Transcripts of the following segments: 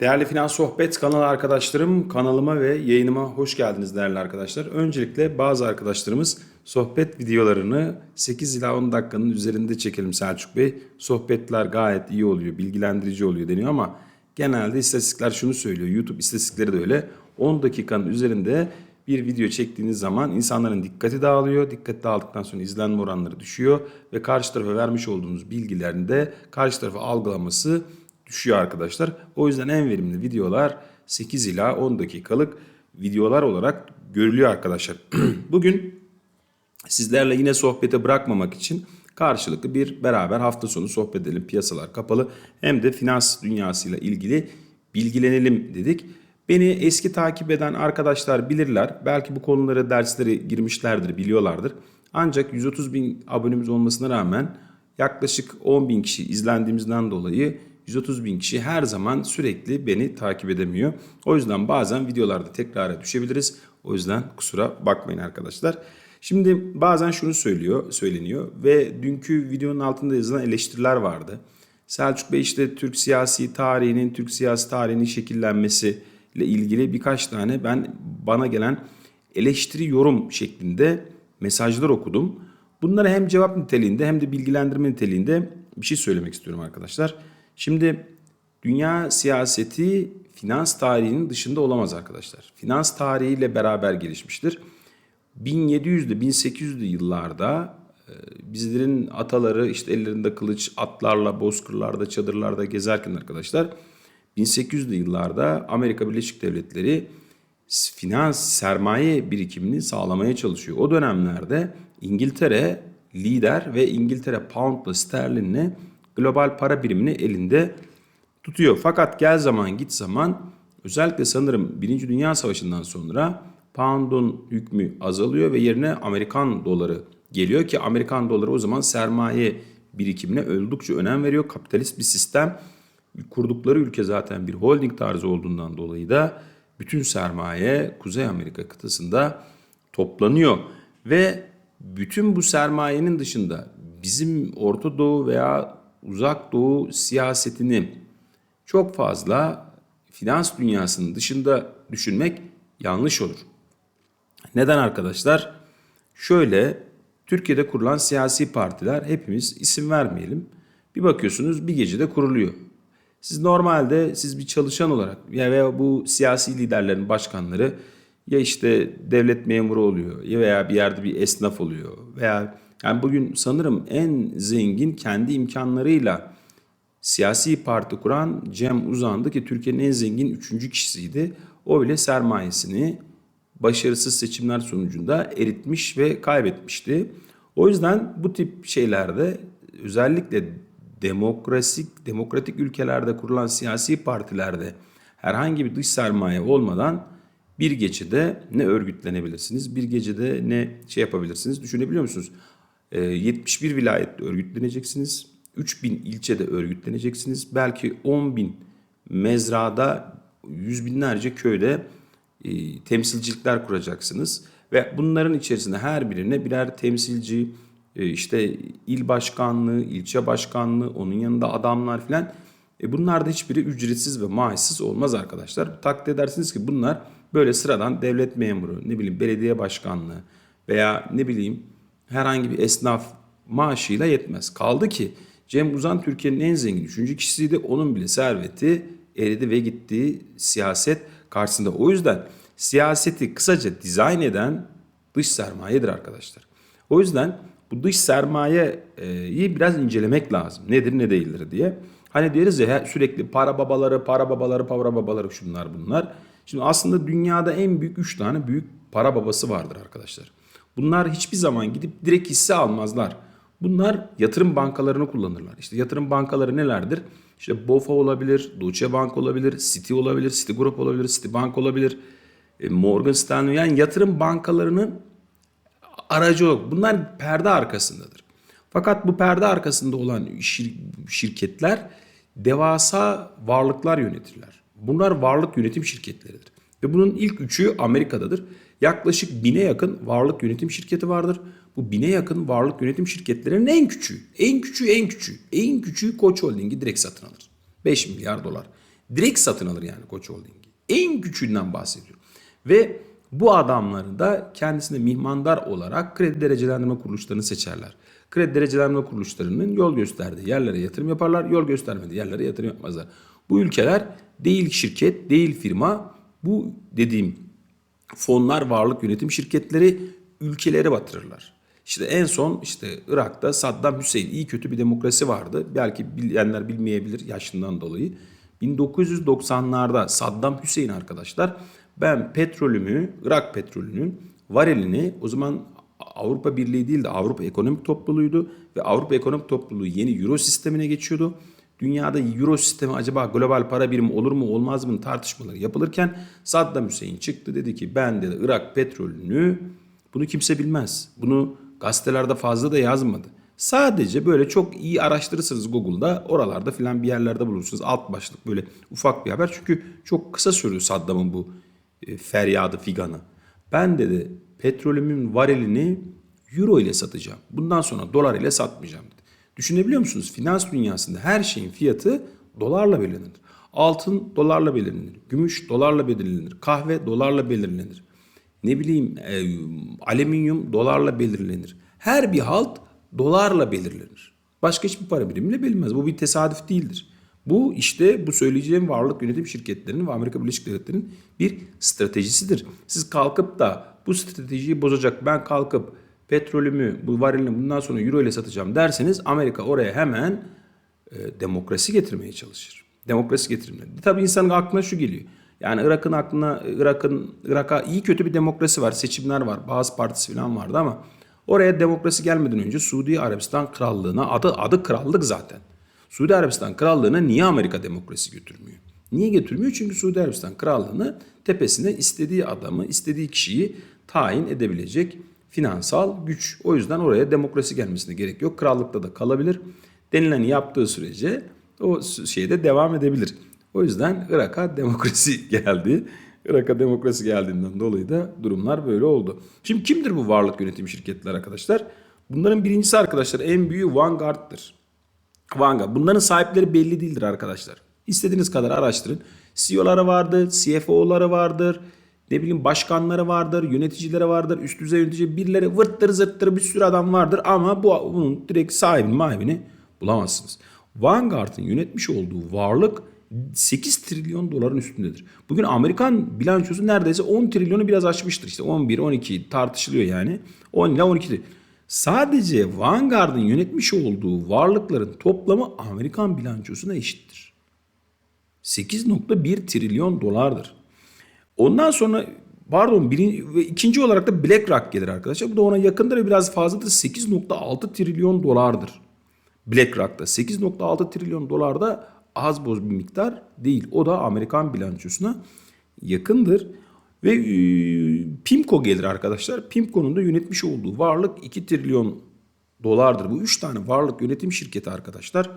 Değerli Finans Sohbet kanalı arkadaşlarım, kanalıma ve yayınıma hoş geldiniz değerli arkadaşlar. Öncelikle bazı arkadaşlarımız sohbet videolarını 8 ila 10 dakikanın üzerinde çekelim Selçuk Bey. Sohbetler gayet iyi oluyor, bilgilendirici oluyor deniyor ama genelde istatistikler şunu söylüyor. YouTube istatistikleri de öyle. 10 dakikanın üzerinde bir video çektiğiniz zaman insanların dikkati dağılıyor. Dikkat dağıldıktan sonra izlenme oranları düşüyor ve karşı tarafa vermiş olduğunuz bilgilerin de karşı tarafa algılaması düşüyor arkadaşlar. O yüzden en verimli videolar 8 ila 10 dakikalık videolar olarak görülüyor arkadaşlar. Bugün sizlerle yine sohbete bırakmamak için karşılıklı bir beraber hafta sonu sohbet edelim. Piyasalar kapalı hem de finans dünyasıyla ilgili bilgilenelim dedik. Beni eski takip eden arkadaşlar bilirler. Belki bu konuları derslere girmişlerdir, biliyorlardır. Ancak 130 bin abonemiz olmasına rağmen yaklaşık 10 bin kişi izlendiğimizden dolayı 130 bin kişi her zaman sürekli beni takip edemiyor. O yüzden bazen videolarda tekrara düşebiliriz. O yüzden kusura bakmayın arkadaşlar. Şimdi bazen şunu söylüyor, söyleniyor ve dünkü videonun altında yazılan eleştiriler vardı. Selçuk Bey işte Türk siyasi tarihinin, Türk siyasi tarihinin şekillenmesi ile ilgili birkaç tane ben bana gelen eleştiri yorum şeklinde mesajlar okudum. Bunlara hem cevap niteliğinde hem de bilgilendirme niteliğinde bir şey söylemek istiyorum arkadaşlar. Şimdi dünya siyaseti finans tarihinin dışında olamaz arkadaşlar. Finans tarihiyle beraber gelişmiştir. 1700'lü 1800'lü yıllarda e, bizlerin ataları işte ellerinde kılıç atlarla bozkırlarda çadırlarda gezerken arkadaşlar 1800'lü yıllarda Amerika Birleşik Devletleri finans sermaye birikimini sağlamaya çalışıyor. O dönemlerde İngiltere lider ve İngiltere poundla sterlinle global para birimini elinde tutuyor. Fakat gel zaman git zaman özellikle sanırım Birinci Dünya Savaşı'ndan sonra pound'un hükmü azalıyor ve yerine Amerikan doları geliyor ki Amerikan doları o zaman sermaye birikimine oldukça önem veriyor. Kapitalist bir sistem kurdukları ülke zaten bir holding tarzı olduğundan dolayı da bütün sermaye Kuzey Amerika kıtasında toplanıyor ve bütün bu sermayenin dışında bizim Orta Doğu veya Uzak Doğu siyasetini çok fazla finans dünyasının dışında düşünmek yanlış olur. Neden arkadaşlar? Şöyle Türkiye'de kurulan siyasi partiler hepimiz isim vermeyelim. Bir bakıyorsunuz bir gecede kuruluyor. Siz normalde siz bir çalışan olarak ya veya bu siyasi liderlerin başkanları ya işte devlet memuru oluyor ya veya bir yerde bir esnaf oluyor veya yani bugün sanırım en zengin kendi imkanlarıyla siyasi parti kuran Cem Uzan'dı ki Türkiye'nin en zengin üçüncü kişisiydi. O bile sermayesini başarısız seçimler sonucunda eritmiş ve kaybetmişti. O yüzden bu tip şeylerde özellikle demokrasik demokratik ülkelerde kurulan siyasi partilerde herhangi bir dış sermaye olmadan bir gecede ne örgütlenebilirsiniz, bir gecede ne şey yapabilirsiniz düşünebiliyor musunuz? E, 71 vilayette örgütleneceksiniz, 3000 ilçede örgütleneceksiniz, belki 10 bin mezrada, yüz binlerce köyde e, temsilcilikler kuracaksınız ve bunların içerisinde her birine birer temsilci, e, işte il başkanlığı, ilçe başkanlığı, onun yanında adamlar filan. E bunlar da hiçbiri ücretsiz ve maaşsız olmaz arkadaşlar. Takdir edersiniz ki bunlar böyle sıradan devlet memuru, ne bileyim belediye başkanlığı veya ne bileyim herhangi bir esnaf maaşıyla yetmez. Kaldı ki Cem Uzan Türkiye'nin en zengin üçüncü kişisiydi. Onun bile serveti eridi ve gittiği siyaset karşısında. O yüzden siyaseti kısaca dizayn eden dış sermayedir arkadaşlar. O yüzden bu dış sermayeyi biraz incelemek lazım. Nedir ne değildir diye. Hani deriz ya sürekli para babaları, para babaları, para babaları şunlar bunlar. Şimdi aslında dünyada en büyük 3 tane büyük para babası vardır arkadaşlar. Bunlar hiçbir zaman gidip direkt hisse almazlar. Bunlar yatırım bankalarını kullanırlar. İşte yatırım bankaları nelerdir? İşte BOFA olabilir, Deutsche Bank olabilir, Citi olabilir, Citigroup olabilir, Citibank olabilir, e, Morgan Stanley. Yani yatırım bankalarının aracı olarak bunlar perde arkasındadır. Fakat bu perde arkasında olan şir şirketler devasa varlıklar yönetirler. Bunlar varlık yönetim şirketleridir. Ve bunun ilk üçü Amerika'dadır. Yaklaşık bine yakın varlık yönetim şirketi vardır. Bu bine yakın varlık yönetim şirketlerinin en küçüğü, en küçüğü, en küçüğü, en küçüğü Koç Holding'i direkt satın alır. 5 milyar dolar. Direkt satın alır yani Koç Holding'i. En küçüğünden bahsediyorum. Ve bu adamları da kendisine mihmandar olarak kredi derecelendirme kuruluşlarını seçerler. Kredi derecelendirme kuruluşlarının yol gösterdiği yerlere yatırım yaparlar. Yol göstermediği yerlere yatırım yapmazlar. Bu ülkeler değil şirket, değil firma. Bu dediğim fonlar, varlık yönetim şirketleri ülkeleri batırırlar. İşte en son işte Irak'ta Saddam Hüseyin iyi kötü bir demokrasi vardı. Belki bilenler bilmeyebilir yaşından dolayı. 1990'larda Saddam Hüseyin arkadaşlar ben petrolümü, Irak petrolünün varilini o zaman Avrupa Birliği değil de Avrupa Ekonomik Topluluğu'ydu ve Avrupa Ekonomik Topluluğu yeni Euro sistemine geçiyordu. Dünyada Euro sistemi acaba global para birimi olur mu olmaz mı tartışmaları yapılırken Saddam Hüseyin çıktı dedi ki ben de Irak petrolünü bunu kimse bilmez. Bunu gazetelerde fazla da yazmadı. Sadece böyle çok iyi araştırırsınız Google'da oralarda filan bir yerlerde bulursunuz. Alt başlık böyle ufak bir haber. Çünkü çok kısa sürüyor Saddam'ın bu e, feryadı figanı. Ben dedi petrolümün varilini euro ile satacağım. Bundan sonra dolar ile satmayacağım dedi. Düşünebiliyor musunuz? Finans dünyasında her şeyin fiyatı dolarla belirlenir. Altın dolarla belirlenir. Gümüş dolarla belirlenir. Kahve dolarla belirlenir. Ne bileyim e, alüminyum dolarla belirlenir. Her bir halt dolarla belirlenir. Başka hiçbir para birimiyle belirlenmez. Bu bir tesadüf değildir. Bu işte bu söyleyeceğim varlık yönetim şirketlerinin ve Amerika Birleşik Devletleri'nin bir stratejisidir. Siz kalkıp da bu stratejiyi bozacak ben kalkıp petrolümü bu varilini bundan sonra euro ile satacağım derseniz Amerika oraya hemen e, demokrasi getirmeye çalışır. Demokrasi getirmeye. Tabii insanın aklına şu geliyor. Yani Irak'ın aklına Irak'ın Irak'a iyi kötü bir demokrasi var, seçimler var, bazı partisi falan vardı ama oraya demokrasi gelmeden önce Suudi Arabistan Krallığı'na adı adı krallık zaten. Suudi Arabistan Krallığı'na niye Amerika demokrasi götürmüyor? Niye götürmüyor? Çünkü Suudi Arabistan Krallığı'nı tepesine istediği adamı, istediği kişiyi tayin edebilecek finansal güç. O yüzden oraya demokrasi gelmesine gerek yok. Krallıkta da kalabilir. Denileni yaptığı sürece o şeyde devam edebilir. O yüzden Irak'a demokrasi geldi. Irak'a demokrasi geldiğinden dolayı da durumlar böyle oldu. Şimdi kimdir bu varlık yönetim şirketleri arkadaşlar? Bunların birincisi arkadaşlar en büyüğü Vanguard'dır. Vanguard. Bunların sahipleri belli değildir arkadaşlar. İstediğiniz kadar araştırın. CEO'ları vardır, CFO'ları vardır, ne bileyim başkanları vardır, yöneticileri vardır, üst düzey yönetici birileri vırttır zırttır bir sürü adam vardır ama bu bunun direkt sahibini mahibini bulamazsınız. Vanguard'ın yönetmiş olduğu varlık 8 trilyon doların üstündedir. Bugün Amerikan bilançosu neredeyse 10 trilyonu biraz aşmıştır. İşte 11, 12 tartışılıyor yani. 10 ile 12. Sadece Vanguard'ın yönetmiş olduğu varlıkların toplamı Amerikan bilançosuna eşittir. 8.1 trilyon dolardır. Ondan sonra pardon birinci, ve ikinci olarak da BlackRock gelir arkadaşlar. Bu da ona yakındır ve biraz fazladır. 8.6 trilyon dolardır. BlackRock'ta 8.6 trilyon dolar da az boz bir miktar değil. O da Amerikan bilançosuna yakındır. Ve e, PIMCO gelir arkadaşlar. PIMCO'nun da yönetmiş olduğu varlık 2 trilyon dolardır. Bu 3 tane varlık yönetim şirketi arkadaşlar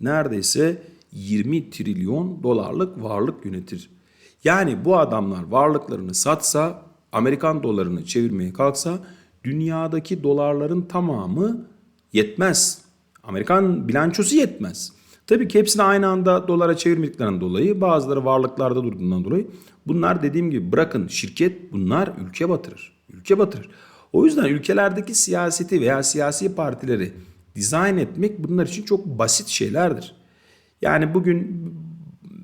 neredeyse 20 trilyon dolarlık varlık yönetir. Yani bu adamlar varlıklarını satsa, Amerikan dolarını çevirmeye kalksa dünyadaki dolarların tamamı yetmez. Amerikan bilançosu yetmez. Tabii ki hepsini aynı anda dolara çevirmediklerinden dolayı bazıları varlıklarda durduğundan dolayı bunlar dediğim gibi bırakın şirket bunlar ülke batırır. Ülke batırır. O yüzden ülkelerdeki siyaseti veya siyasi partileri dizayn etmek bunlar için çok basit şeylerdir. Yani bugün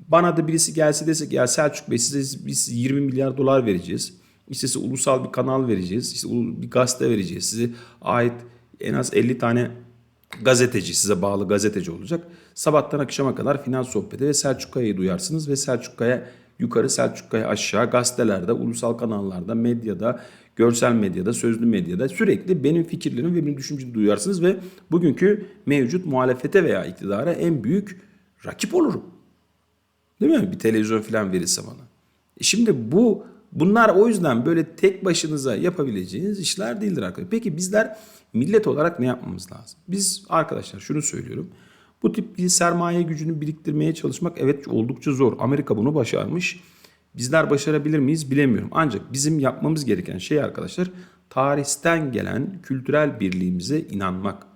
bana da birisi gelse desek ya Selçuk Bey size biz 20 milyar dolar vereceğiz. İşte size ulusal bir kanal vereceğiz. İşte bir gazete vereceğiz. Size ait en az 50 tane gazeteci size bağlı gazeteci olacak. Sabahtan akşama kadar finans sohbeti ve Selçuk Kaya'yı duyarsınız ve Selçuk Kaya yukarı Selçuk Kaya aşağı gazetelerde, ulusal kanallarda, medyada, görsel medyada, sözlü medyada sürekli benim fikirlerimi ve benim düşüncemi duyarsınız ve bugünkü mevcut muhalefete veya iktidara en büyük rakip olurum. Değil mi? Bir televizyon falan verirse bana. E şimdi bu bunlar o yüzden böyle tek başınıza yapabileceğiniz işler değildir arkadaşlar. Peki bizler millet olarak ne yapmamız lazım? Biz arkadaşlar şunu söylüyorum. Bu tip bir sermaye gücünü biriktirmeye çalışmak evet oldukça zor. Amerika bunu başarmış. Bizler başarabilir miyiz bilemiyorum. Ancak bizim yapmamız gereken şey arkadaşlar tarihten gelen kültürel birliğimize inanmak.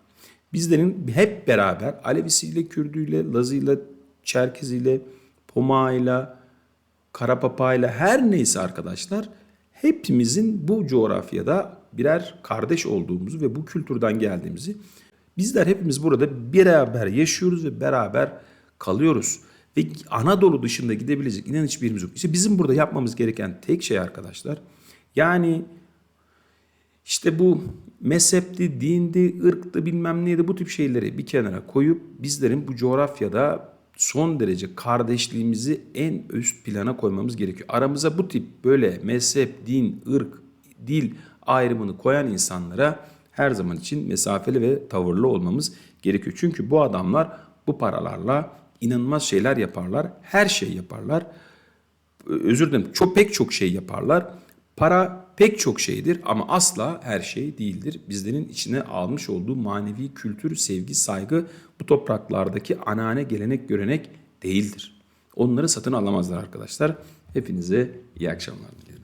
Bizlerin hep beraber Alevisiyle, Kürdüyle, Lazıyla, Çerkeziyle, pomağıyla, kara papağayla her neyse arkadaşlar hepimizin bu coğrafyada birer kardeş olduğumuzu ve bu kültürden geldiğimizi bizler hepimiz burada beraber yaşıyoruz ve beraber kalıyoruz. Ve Anadolu dışında gidebilecek inan hiçbir yerimiz yok. İşte bizim burada yapmamız gereken tek şey arkadaşlar yani işte bu mezhepti, dindi, ırktı bilmem neydi bu tip şeyleri bir kenara koyup bizlerin bu coğrafyada son derece kardeşliğimizi en üst plana koymamız gerekiyor. Aramıza bu tip böyle mezhep, din, ırk, dil ayrımını koyan insanlara her zaman için mesafeli ve tavırlı olmamız gerekiyor. Çünkü bu adamlar bu paralarla inanılmaz şeyler yaparlar. Her şey yaparlar özür dilerim çok pek çok şey yaparlar. Para pek çok şeydir ama asla her şey değildir. Bizlerin içine almış olduğu manevi kültür, sevgi, saygı bu topraklardaki anane gelenek görenek değildir. Onları satın alamazlar arkadaşlar. Hepinize iyi akşamlar dilerim.